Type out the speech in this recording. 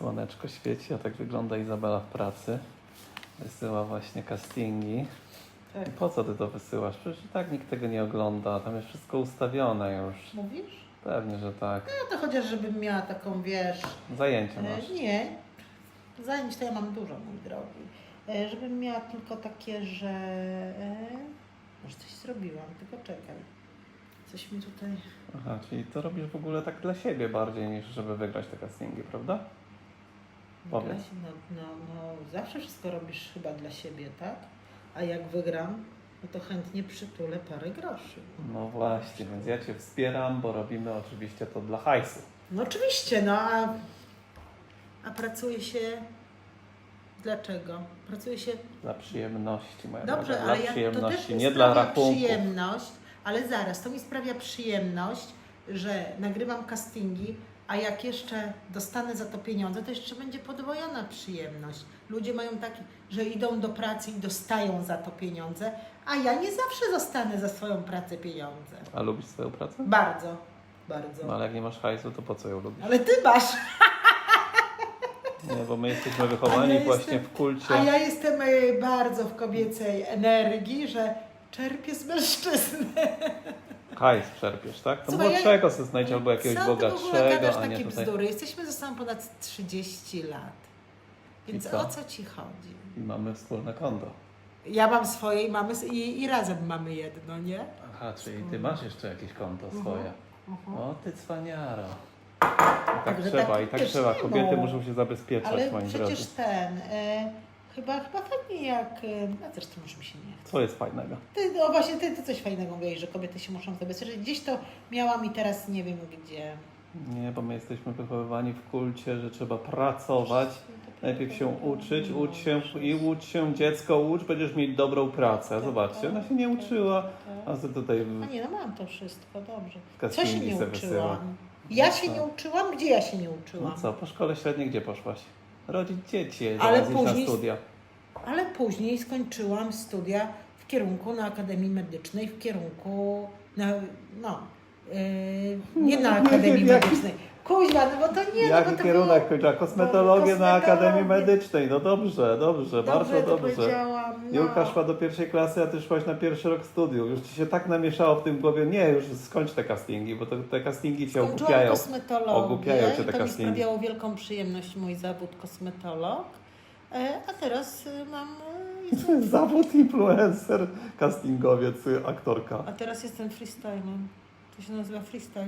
Słoneczko świeci, a tak wygląda Izabela w pracy. Wysyła właśnie castingi. Tak. I po co ty to wysyłasz? Przecież i tak nikt tego nie ogląda, tam jest wszystko ustawione już. Mówisz? Pewnie, że tak. No to chociaż żebym miała taką, wiesz... Zajęcia masz. E, nie. Zajęć to ja mam dużo, mój drogi. E, żebym miała tylko takie, że... E, może coś zrobiłam, tylko czekaj. Coś mi tutaj... Aha, czyli to robisz w ogóle tak dla siebie bardziej niż żeby wygrać te castingi, prawda? Powiedz. No, no, no, zawsze wszystko robisz chyba dla siebie, tak? A jak wygram, no to chętnie przytulę parę groszy. No właśnie, więc ja Cię wspieram, bo robimy oczywiście to dla hajsu. No oczywiście, no a, a pracuje się... Dlaczego? Pracuje się Dla przyjemności, moja Dobrze, droga. ale Dla ja, to przyjemności, też mi nie dla rachunku. przyjemność, ale zaraz, to mi sprawia przyjemność, że nagrywam castingi, a jak jeszcze dostanę za to pieniądze, to jeszcze będzie podwojona przyjemność. Ludzie mają taki, że idą do pracy i dostają za to pieniądze, a ja nie zawsze dostanę za swoją pracę pieniądze. A lubisz swoją pracę? Bardzo, bardzo. No ale jak nie masz hajsu, to po co ją lubisz? Ale ty masz, Nie, bo my jesteśmy wychowani ja właśnie jestem- w kulcie. a ja jestem e, bardzo w kobiecej energii, że czerpię z mężczyzny. Hajs czerpiesz, tak? To Słuchaj, ja- młodszego sobie znajdź albo jakiegoś bogatszego, a nie takie tutaj. bzdury? Jesteśmy ze sobą ponad 30 lat. Więc co? o co ci chodzi? I mamy wspólne konto. Ja mam swoje i, mamy, i, i razem mamy jedno, nie? Aha, czyli ty masz jeszcze jakieś konto Mhm. swoje. Mhm. O, ty cwaniaro. I tak Także trzeba, tak i tak trzeba. Kobiety muszą się zabezpieczać, Ale przecież drodzy. ten, e, chyba, chyba fajnie jak, e, a zresztą może mi się nie chce. Co jest fajnego? Ty, no właśnie, ty, ty coś fajnego mówiłeś, że kobiety się muszą zabezpieczyć. Gdzieś to miałam i teraz nie wiem gdzie. Nie, bo my jesteśmy wychowywani w kulcie, że trzeba pracować, najpierw się uczyć, ucz się i ucz się, dziecko ucz, będziesz mieć dobrą pracę. Zobaczcie, ona się nie uczyła, a ty tutaj A nie, no mam to wszystko, dobrze. w Co się nie uczyłam? Ja No się nie uczyłam? Gdzie ja się nie uczyłam? No co, po szkole średniej gdzie poszłaś? Rodzić dzieci, Ale na później- studia. Ale później skończyłam studia w kierunku na Akademii Medycznej, w kierunku na, no, yy, nie na Nie Akademii Medycznej. Kuźwa, no bo to nie, no bo Jaki to kierunek było... kończyła? Kosmetologię na Akademii. Medycznej. No dobrze, dobrze, bardzo Dobrze to dobrze. powiedziałam, no. Julka szła do pierwszej klasy, a ty szłaś na pierwszy rok studiów. Już ci się tak namieszało w tym głowie, nie, już skończ te castingi, bo te, te castingi cię Skończyłam ogłupiają. kosmetologię Ogłupiają cię te i to mi castingi. sprawiało wielką przyjemność mój zawód kosmetolog. E, A teraz y, mam... y, Jestem, Zawód influencer, castingowiec, y, aktorka. a teraz jestem freestylem. To się nazywa freestyle.